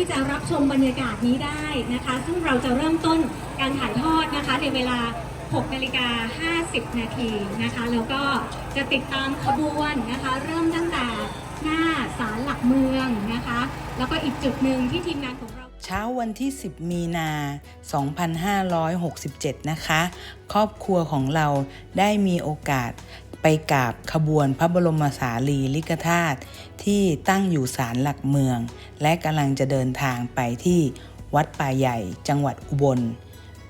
ที่จะรับชมบรรยากาศนี้ได้นะคะ ซึ่งเราจะเริ่มต้นการถ่ายทอดนะคะในเวลา 6 นาฬิกา 50 นาทีนะคะ แล้วก็จะติดตามขบวนนะคะ เริ่มตั้งแต่หน้าศาลหลักเมืองนะคะ แล้วก็อีกจุดหนึ่งที่ทีมงานของเรา เช้าวันที่ 10 มีนา 2567 นะคะ ครอบครัวของเราได้มีโอกาส ไปกราบขบวนพระบรมสารีริกธาตุที่ตั้งอยู่ศาลหลักเมือง และกำลังจะเดินทางไปที่วัดป่าใหญ่จังหวัดอุบล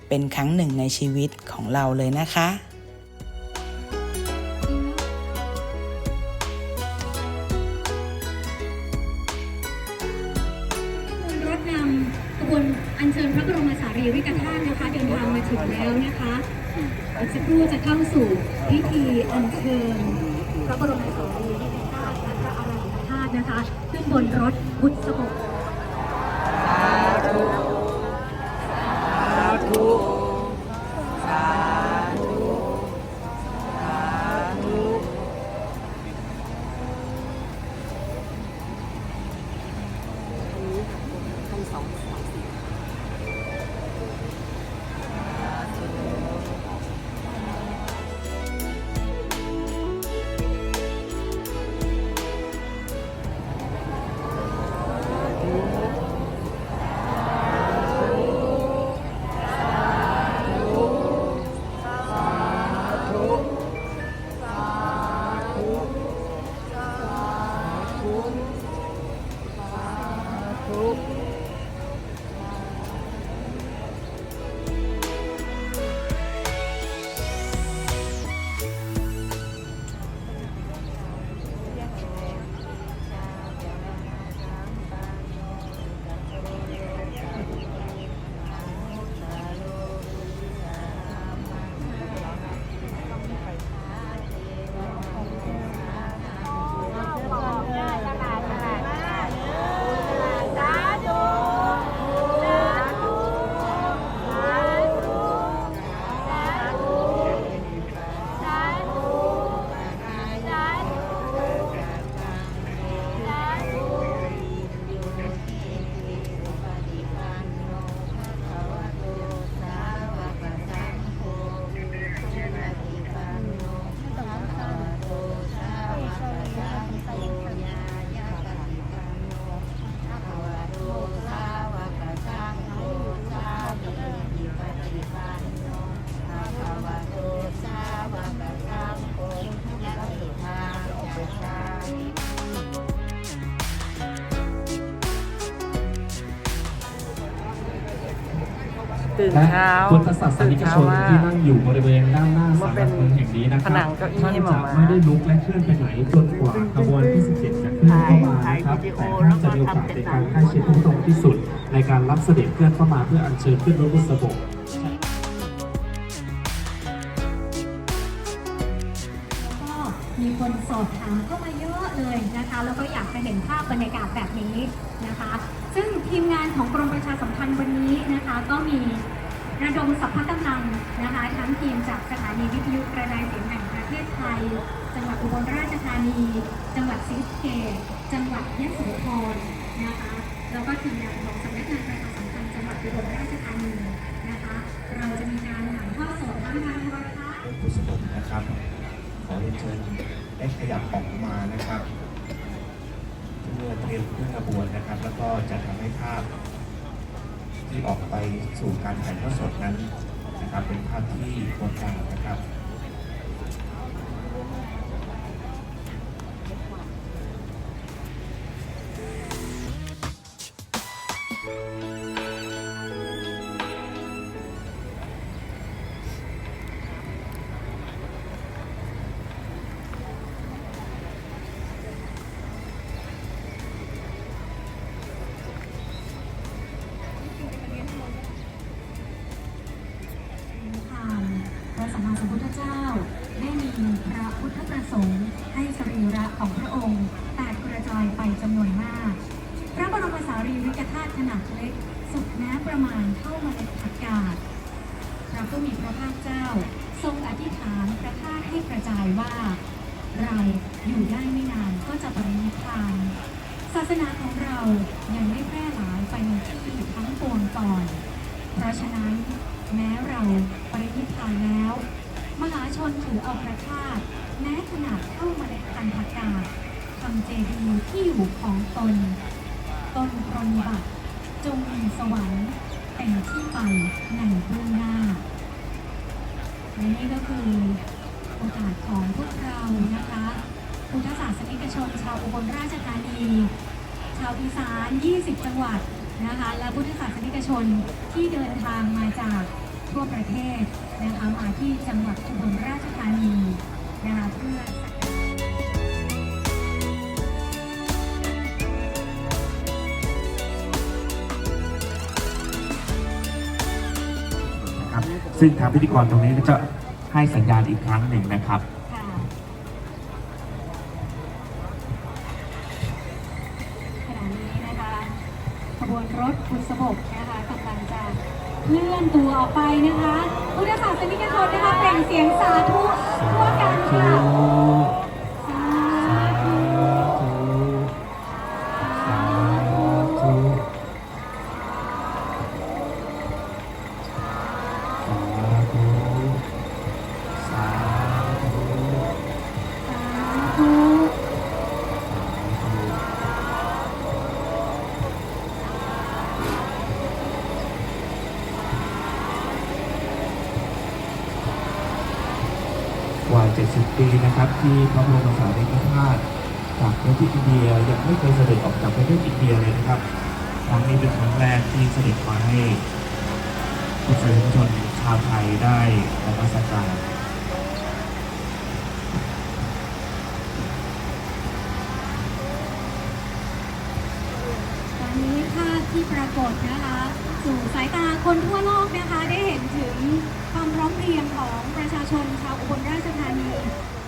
เป็นครั้งหนึ่งในชีวิตของเราเลยนะคะรถนำขบวน อัญเชิญพระบรมสารีริกธาตุนะคะ เดินทางมาถึงแล้วนะคะอีกสักครู่จะเข้าสู่พิธีอัญเชิญพระบรมสารีริกธาตุและพระอรหันตธาตุนะคะ ขึ้นบนรถบุษบก ตื่นและเช้าพุทธศาสนิกชนตื่เช้าที่นั่งอยู่บริเวณด้านหน้าว่าศาลเป็นหลักเมืองแห่งนี้นะคผรับนังเก้าอี้ท่านให้หมอจะม้าไม่ได้ลุกและเคลื่อนไปไหนจนกว่าขบวนที่17จะเคลื่อนเข้ามานะครับแต่ท่านจะมีโอกาสในการใกล้ชิดพระพุทธองค์ที่สุด ในการรับเสด็จเคลื่อนเข้ามาเพื่ออัญเชิญขึ้นรถบุษบกก็ คนสอบถามเข้ามาเยอะเลยนะคะ แล้วก็อยากจะเห็นภาพบรรยากาศแบบนี้นะคะ ซึ่งทีมงานของกรมประชาสัมพันธ์วันนี้นะคะ ก็มีระดมสรรพกำลังนะคะทั้งทีมจากสถานีวิทยุกระจายเสียงแห่งประเทศไทย จังหวัดอุบลราชธานี จังหวัดศรีสะเกษจังหวัดยะโสธรนะคะ แล้วก็ทีมงานของสำนักงานประชาสัมพันธ์จังหวัดอุบลราชธานีนะคะ เราจะมีการถ่ายทอดสดทั้งทางโทรทัศน์นะครับขอเรียนเชิญ ได้ขยับออกมานะครับเพื่อเตรียมเครื่องขบวนนะครับ แล้วก็จะทำให้ภาพที่ออกไปสู่การถ่ายทอดสดนั้นนะครับ เป็นภาพที่งดงามนะครับ ของพระองค์แตกกระจายไปจำนวนมาก พระบรมสารีริกธาตุขนาดเล็ก สุดแม้ประมาณเท่าเมล็ดผักกาดพระผู้มีพระภาคเจ้า ทรงอธิษฐานพระธาตุให้กระจายว่า เราอยู่ได้ไม่นานก็จะปรินิพพานศาสนาของเรายังไม่แพร่หลายไปในที่ทั้งปวงก่อน เพราะฉะนั้นแม้เราปรินิพพานแล้ว มหาชนถือเอาพระธาตุแม้ขนาดเท่าเมล็ดพันธุ์ผักกาดทำเจดีย์ที่อยู่ของตน ตนปรนบัติจงมีสวรรค์เป็นที่ไปในเบื้องหน้าและนี่ก็คือโอกาสของพวกเรานะคะพุทธศาสนิกชนชาวอุบลราชธานี ชาวอีสาน 20 จังหวัดนะคะ และพุทธศาสนิกชนที่เดินทางมาจากทั่วประเทศนะคะ จังหวัดอุบลราชธานีนะคะเพื่อสักการะนะครับซึ่งทางพิธีกรตรงนี้ก็จะให้สัญญาณอีกครั้งหนึ่งนะครับ ค่ะขณะนี้นะคะขบวนรถบุษบกนะคะกำลังจะเคลื่อนตัวออกไปนะคะ พุทธศาสนิกชนนะคะเปล่งเสียงสาธุทั่วกันค่ะ 70 ปีนะครับ ที่พระบรมสารีริกธาตุจากประเทศอินเดียยังไม่เคยเสด็จออกจากประเทศอินเดียเลยนะครับครั้งนี้เป็นครั้งแรกที่เสด็จมาให้ผู้ชนชนชาวไทยได้นมัสการตอนนี้ภาพที่ปรากฏนะคะ สู่สายตาคนทั่วโลกนะคะ ได้เห็นถึงความพร้อมเพรียงของประชาชนชาวอุบลราชธานี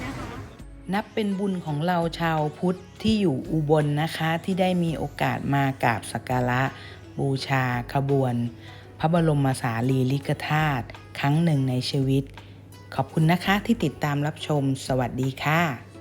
นะคะ นับเป็นบุญของเราชาวพุทธที่อยู่อุบลนะคะที่ได้มีโอกาสมากราบสักการะ บูชาขบวน พระบรมสารีริกธาตุครั้งหนึ่งในชีวิต ขอบคุณนะคะที่ติดตามรับชม สวัสดีค่ะ